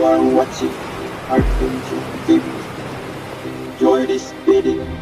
You are watching Archangel TV. Enjoy this video.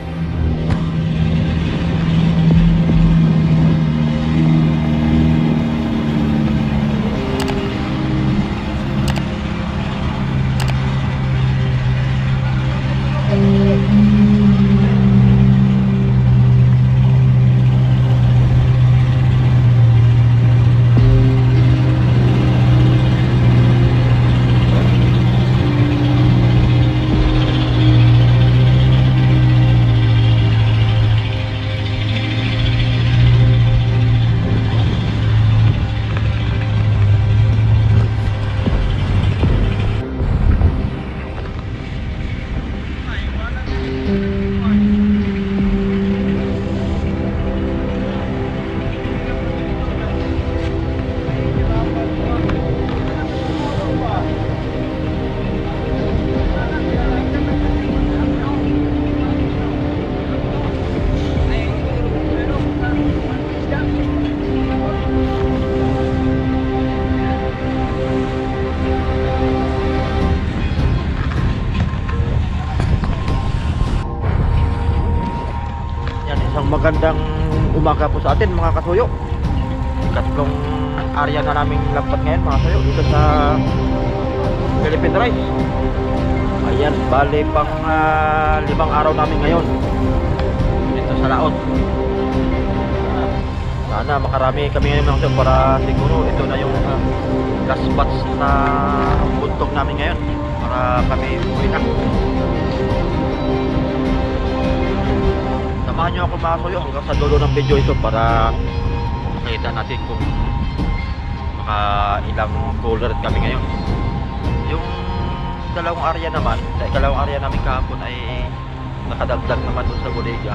Sa atin mga kasuyo. Ikatlong area na naming lampat ngayon mga kasuyo dito sa Philippine Rice. Ayan, bali pang ah, limang araw namin ngayon dito sa Laot. Sana makarami kami ngayon mga kasuyo para siguro ito na yung ah, last batch na buntog namin ngayon para kami uwi na. Samahan nyo ako mga kuyo hanggang sa dulo ng video ito para makita natin kung maka ilang cooler kami ngayon. Yung dalawang area naman, sa ikalawang area namin kahapon ay nakadagdag naman dun sa bodega.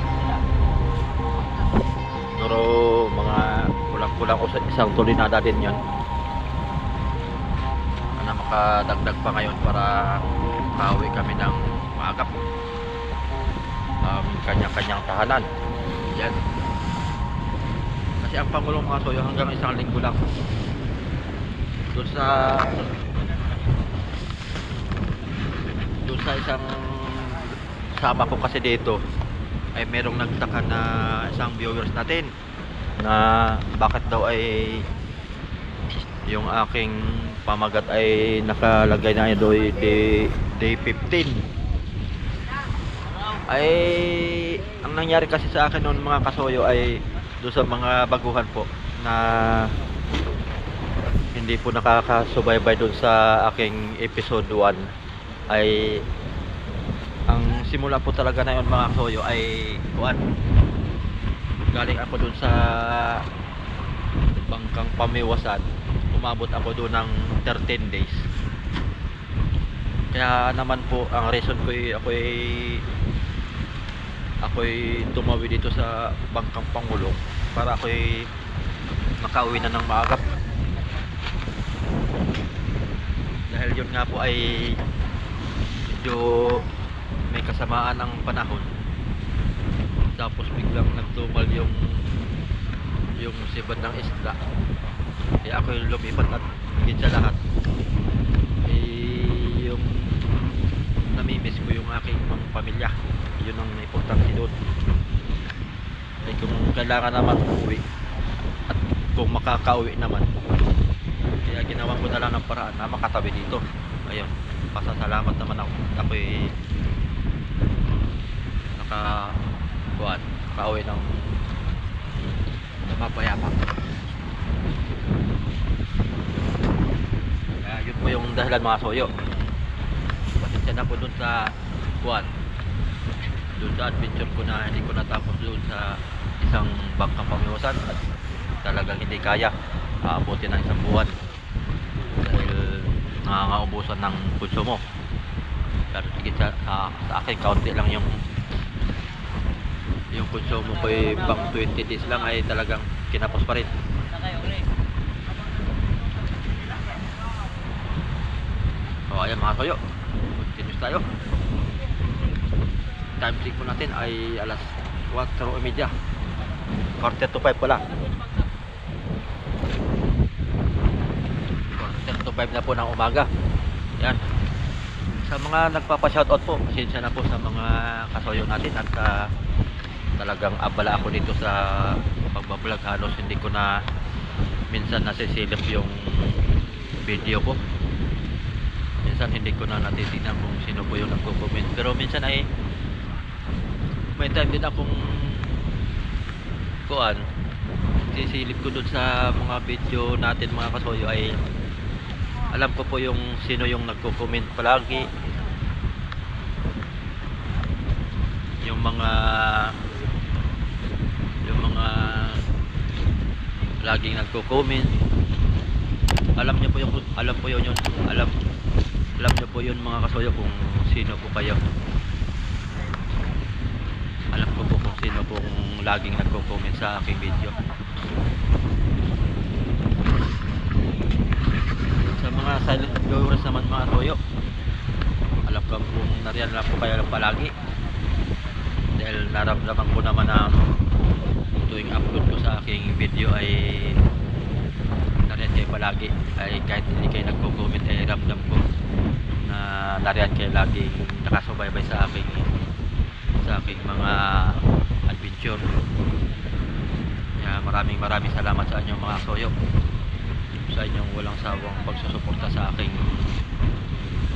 Pero mga kulang-kulang sa isang tulinada din yan. Na makadagdag pa ngayon para pauwi kami ng maagap um, kanya-kanyang tahanan. Yan. Kasi ang Pangulong mga soyo hanggang isang linggo lang. Doon sa doon sa isang sama ko kasi dito ay merong nagtaka na isang viewers natin na bakit daw ay yung aking pamagat ay nakalagay na doon day, day 15 ay ang nangyari kasi sa akin noon mga kasoyo ay doon sa mga baguhan po na hindi po nakakasubaybay doon sa aking episode 1 ay ang simula po talaga na yun mga kasoyo ay kuan galing ako doon sa bangkang pamiwasan. Umabot ako doon ng 13 days. Kaya naman po ang reason ko ay ako ay ako'y tumawi dito sa bangkang Pangulo para ako'y makauwi na ng maagap dahil yun nga po ay medyo may kasamaan ng panahon. Tapos biglang nagtumal yung yung sibad ng isla kaya ako'y lumipat at higit sa lahat. Eh yung namimiss ko yung aking pamilya yun ang importante doon. Eh kung kailangan naman umuwi at kung makakauwi naman. Kaya ginawa ko na lang ng paraan na makatabi dito. Ayun pasasalamat naman ako. Ako'y naka buwan nakauwi ng mapayapa. Kaya yun po yung dahilan mga soyo. Pasensya na po dun sa buwan doon sa adventure ko na hindi ko natapos doon sa isang bangkang pamiwasan at talagang hindi kaya aabutin ng isang buwan dahil nangangaubusan ng konsumo pero sige sa, sa, sa akin kaunti lang yung yung konsumo ko ay pang 20 days lang ay talagang kinapos pa rin. So ayan mga kayo. Continuous tayo time check po natin ay alas 4.30 quarter to 5 pala. Quarter to 5 na po ng umaga. Yan. Sa mga nagpapa-shoutout po, pasensya na po sa mga kasoyo natin at ah, talagang abala ako dito sa pagbablog. Halos hindi ko na minsan nasisilip yung video ko. Minsan hindi ko na natitignan kung sino po yung nagko-comment. Pero minsan ay may time din akong kuan sisilip ko dun sa mga video natin mga kasoyo ay alam ko po yung sino yung nagko-comment palagi. Yung mga yung mga laging nagko-comment. Alam niyo po yung alam po yun yun alam alam niyo po yun mga kasoyo kung sino po kayo alam ko po kung sino laging nagko-comment sa aking video. Sa mga silent viewers naman mga toyo alam ko kung nariyan lang po kayo lang palagi. Dahil naramdaman ko naman na tuwing upload ko sa aking video ay nariyan kayo palagi. Ay kahit hindi kayo nagko-comment ay ramdam ko na nariyan kayo lagi nakasubaybay sa aking sa aking mga adventure kaya maraming maraming salamat sa inyong mga soyo sa inyong walang sawang pagsusuporta sa aking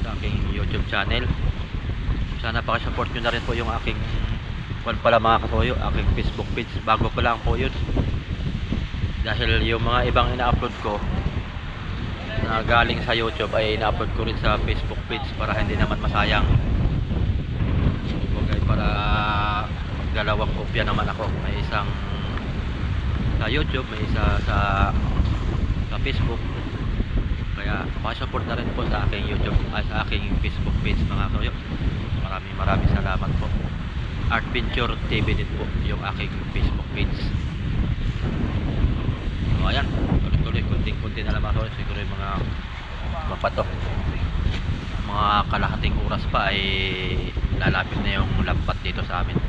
sa aking YouTube channel. Sana pakisupport nyo na rin po yung aking kwan pala mga kasoyo, aking Facebook page. Bago pa lang po yun. Dahil yung mga ibang ina-upload ko na galing sa YouTube ay ina-upload ko rin sa Facebook page para hindi naman masayang. Kumbaga para dalawang kopya naman ako. May isang sa YouTube, may isa sa sa Facebook. Kaya pakisupport na rin po sa aking YouTube at sa aking Facebook page mga kayo. Maraming maraming salamat po. Artventure TV din po yung aking Facebook page. So ayan. Tuloy-tuloy kunting-kunti na lang mga kayo. Siguro yung mga mapato mga kalahating oras pa ay lalapit na yung lampat dito sa amin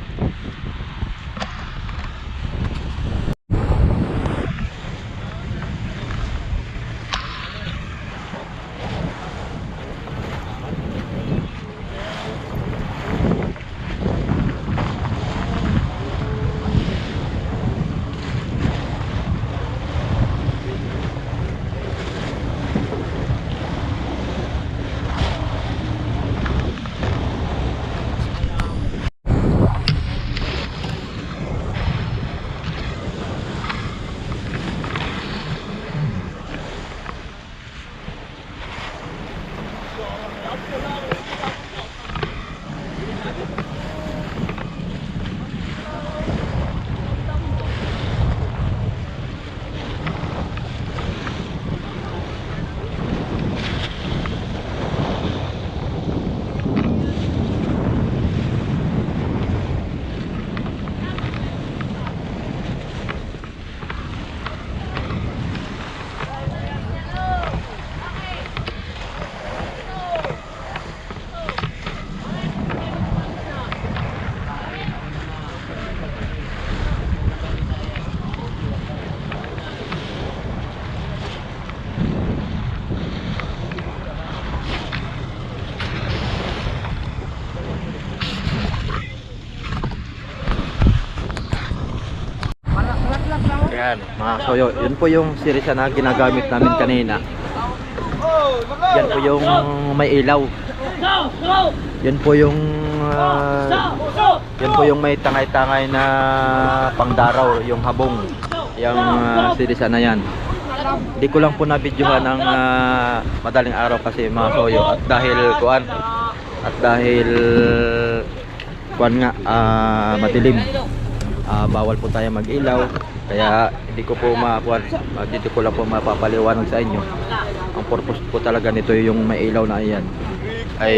Yan, mga soyo. Yun po yung series na ginagamit namin kanina. Yan po yung may ilaw. Yan po yung ah, yan po yung may tangay-tangay na pangdaraw, yung habong. Yung uh, series na yan. Hindi ko lang po na-videohan ng ah, madaling araw kasi mga soyo at dahil kuan at dahil kuan nga ah, madilim ah, bawal po tayo mag-ilaw. Kaya hindi ko po makuan dito ko lang po mapapaliwanag sa inyo. Ang purpose po talaga nito yung may ilaw na yan ay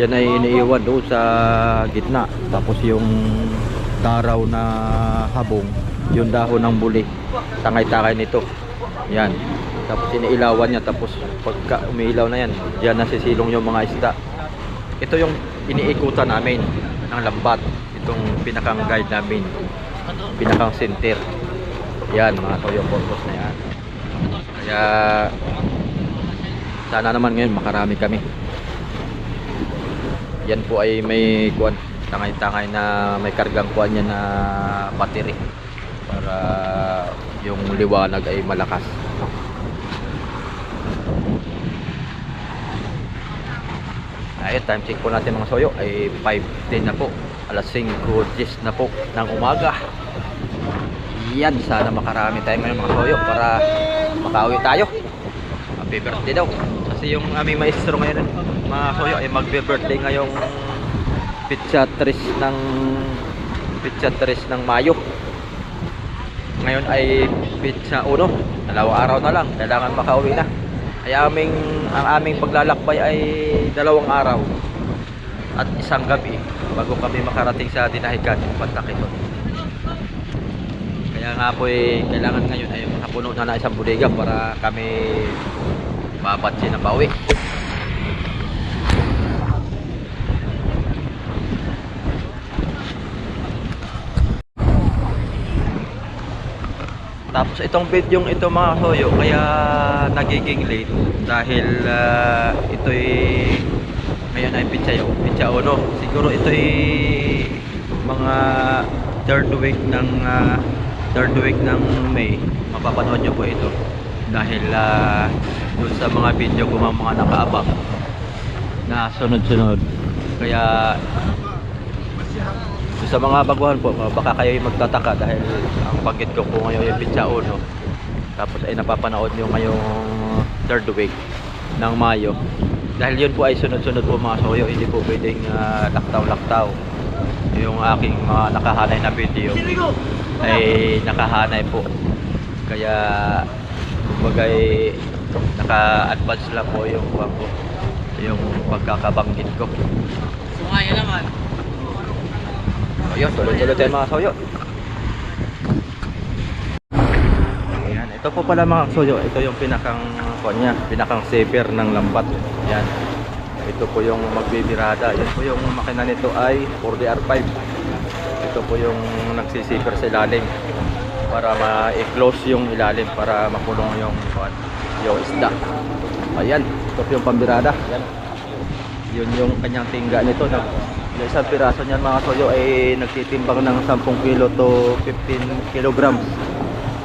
yan ay iniiwan doon sa gitna. Tapos yung daraw na habong yung dahon ng buli. Tangay-tangay nito. Yan. Tapos iniilawan niya tapos pagka umiilaw na yan diyan nasisilong yung mga isda. Ito yung iniikutan namin ng lambat itong pinakang guide namin pinakang center yan mga toyo purpose na yan kaya Sana naman ngayon makarami kami. Yan po ay may kuan tangay-tangay na may kargang kuan yan na battery para yung liwanag ay malakas. Ayun, time check po natin mga soyo ay 5.10 na po. Alas 5.10 na po ng umaga. Yan, sana makarami tayo ngayon mga soyo para makauwi tayo. Happy birthday daw. Kasi yung aming maestro ngayon mga soyo ay magbe-birthday ngayong pitsa 3 ng 3 ng Mayo. Ngayon ay pitsa 1. Dalawang araw na lang. Kailangan makauwi na. Kaya aming, ang aming paglalakbay ay dalawang araw at isang gabi bago kami makarating sa Dinahican, Pantakison. Kaya nga po eh, kailangan ngayon ay makapuno na na isang bodega para kami mabatsi na pauwi. Tapos itong video ito mga hoyo kaya nagiging late dahil ah, ito'y ngayon ay pitsa yo, pitsa uno. Siguro ito'y mga third week ng ah, third week ng May. Mapapanood nyo po ito dahil ah, dun sa mga video ko mga, mga nakaabang na sunod-sunod. Kaya sa mga baguhan po, baka kayo magtataka dahil ang banggit ko po ngayon yung Pitsa Uno. Tapos ay napapanood nyo ngayong third week ng Mayo. Dahil yun po ay sunod-sunod po mga soyo, hindi po pwedeng uh, laktaw-laktaw. Yung aking mga nakahanay na video ay nakahanay po. Kaya kumbaga ay naka-advance lang po yung po, yung pagkakabanggit ko. Sungaya naman. Ayun, tuloy-tuloy tayo mga soyo. Ayan, ito po pala mga soyo. Ito yung pinakang kanya, pinakang saver ng lambat. Ayan. Ito po yung magbibirada. Yan po yung makina nito ay 4DR5. Ito po yung nagsisiper sa ilalim para ma-close yung ilalim para makulong yung yung isda. Ayan, ito po yung pambirada. Ayan. Yun yung kanyang tingga nito na yung isang piraso niyan mga soyo ay nagtitimbang ng 10 kilo to 15 kilograms.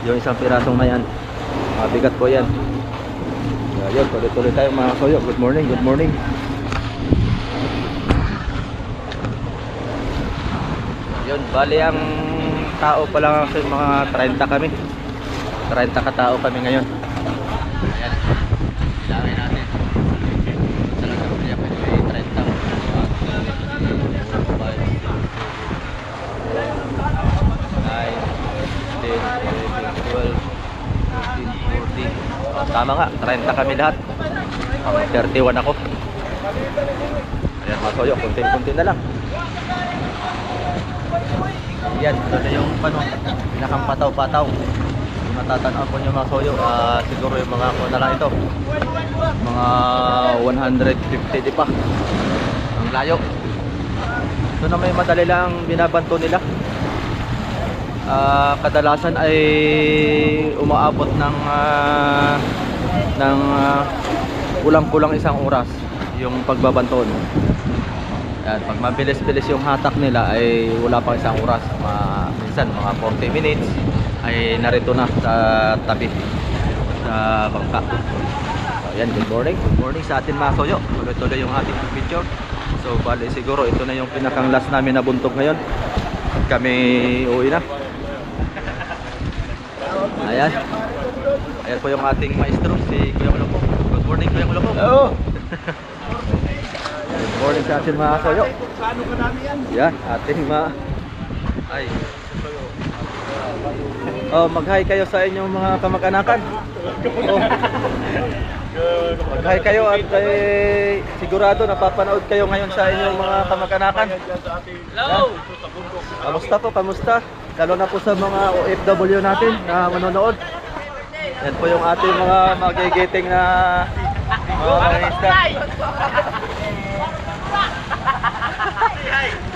Yung isang pirasong na yan. Mabigat po yan. Ayun, tuloy-tuloy tayo mga soyo. Good morning, good morning. Yun, bali ang tao pa lang kasi mga 30 kami. 30 katao kami ngayon. Ayan. Ilangin natin. Talaga kaya pa may 30. 5, 10, 11, 12, 13, 14. Oh, tama nga, 30 kami lahat. Ang 31 ako. Ayan mga soyo, kunti-kunti na lang. Yan, ito na yung ano, pinakang pataw-pataw. Kung natatanaw po nyo mga soyo, ah, siguro yung mga ako na lang ito. Mga 150 di pa. Ang layo. Ito na may madali lang binabanto nila. Ah, kadalasan ay umaabot ng ah, ng ah, kulang-kulang isang oras yung pagbabanton. Yan, pag mabilis-bilis yung hatak nila ay wala pang isang oras. Ma, minsan mga 40 minutes ay narito na sa tabi sa bangka. So, yan, good morning. Good morning sa atin mga soyo. Tuloy-tuloy yung ating picture. So, bali siguro ito na yung pinakang last namin na buntog ngayon. Kami uwi na. Ayan. Ayan po yung ating maestro, si Kuya Uloko. Good morning, Kuya Uloko. Hello. Good morning sa ating mga soyo. Paano kadami yan? Yan, ating mga... Ay. Oh, mag-hi kayo sa inyong mga kamag-anakan. Oh. Mag-hi kayo at eh, sigurado napapanood kayo ngayon sa inyong mga kamag-anakan. Hello! Kamusta po, kamusta? Lalo na po sa mga OFW natin na manonood. Yan po yung ating mga magigiting na mga mangingisda.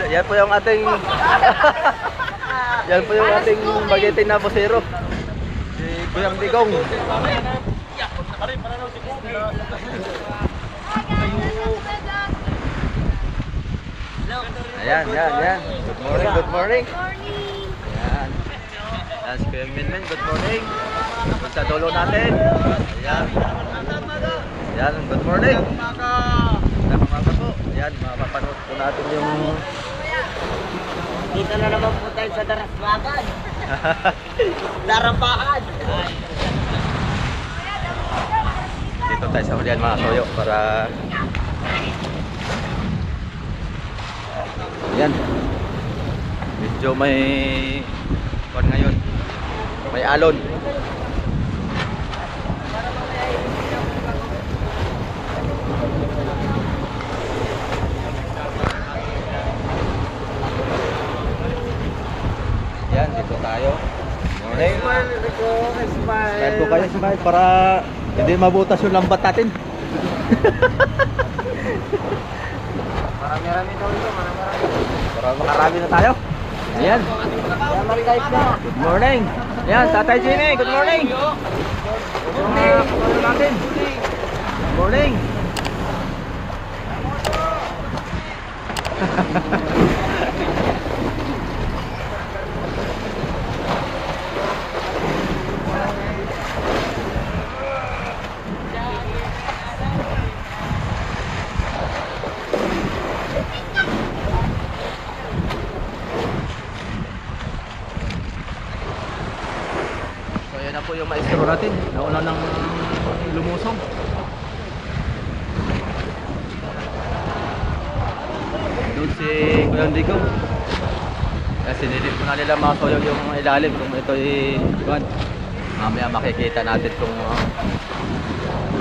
Yan po yung ating Yan po yung ating magigiting na bosero. Si Kuyang Digong. Ayan, yan, yan. Good morning, good morning. Morning! Ayan. Ayan si Kuya Minmin, good morning. Doon sa dulo natin. Ayan. Ayan, good morning. Magandang umaga po. Ayan, mapapanood po natin yung... Dito na naman po tayo sa Darasmagan. Darampaan. Dito tayo sa hulihan mga soyo para... Ayan. Medyo may... Kuwan ngayon. May alon. Yan, dito tayo. Morning. Kahit po kayo smile para hindi mabutas yung lambat natin. Marami-rami daw ito, marami-rami. Para makarami na tayo. Ayan. Na. Good morning. Ayan, Tatay Jenny. Good morning. Good morning. Ano natin? Good morning. So ayan na po natin. Nauna ng lumusong. Doon si Kuya Enrico. Kaya sinilip ko na nila mga soyo yung ilalim kung ito ay kuwan. Mamaya makikita natin kung uh,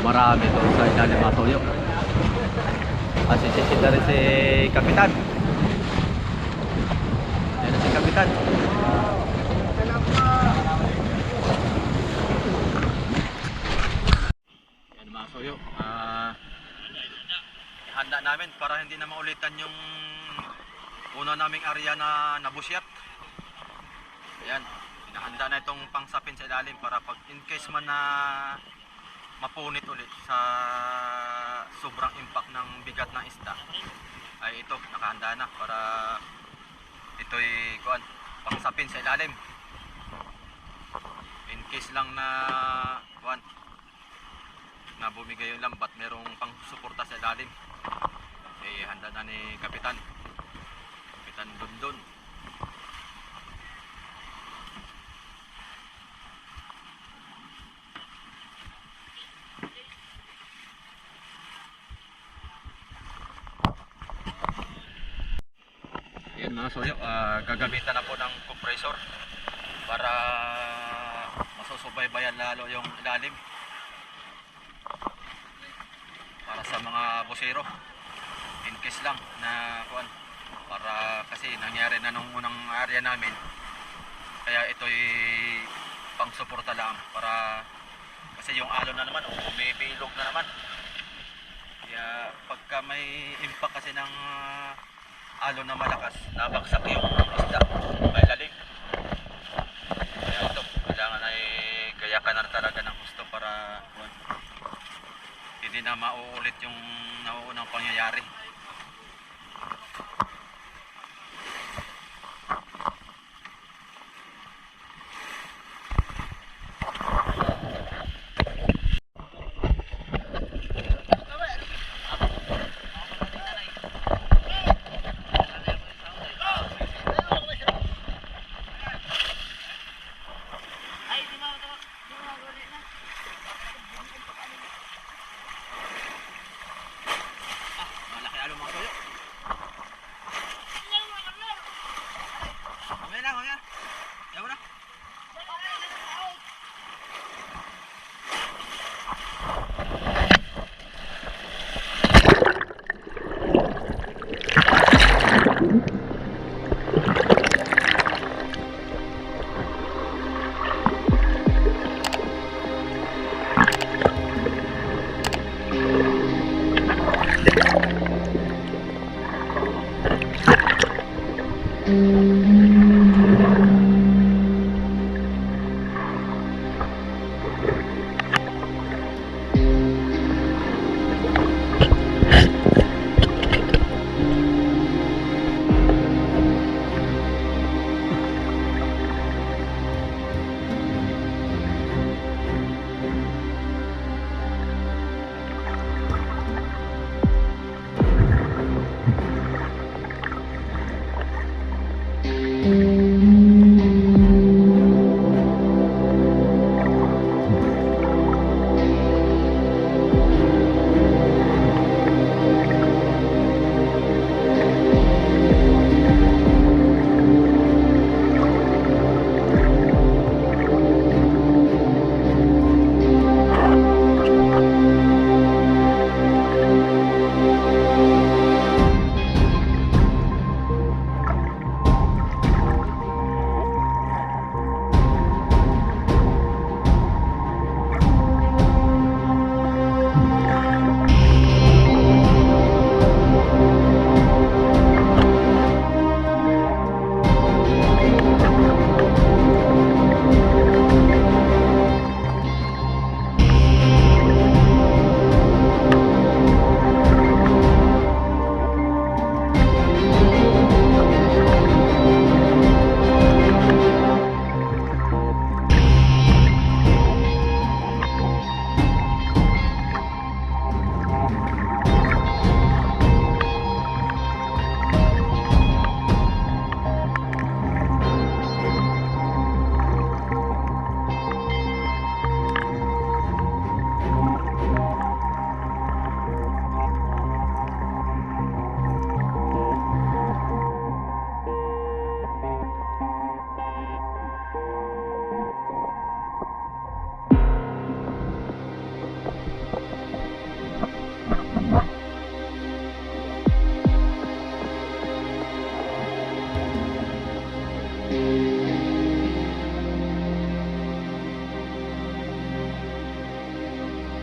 marami ito sa ilalim mga soyo. At sisisid na rin si Kapitan. Ayan si Kapitan. Yan mga soyo. Ah, namin para hindi na maulitan yung una naming area na nabusyat. Ayan. Hinahanda na itong pangsapin sa ilalim para pag in case man na mapunit ulit sa sobrang impact ng bigat ng isda ay ito nakahanda na para ito'y kuan pangsapin sa ilalim in case lang na kuan na bumigay yung lambat merong pang suporta sa ilalim eh handa na ni Kapitan. Kapitan Dundun Yan mga soyo, ah, gagamitan na po ng compressor para masusubaybayan lalo yung ilalim para sa mga bosero in case lang na kuan para kasi nangyari na nung unang area namin. Kaya ito'y pang suporta lang para kasi yung alon na naman oh, bumibilog na naman. Kaya pagka may impact kasi ng ah, alon na malakas nabagsak yung isda may lalim kaya ito kailangan ay gayakan na talaga ng gusto para kuwan na mauulit yung nauunang pangyayari.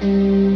Mm-hmm.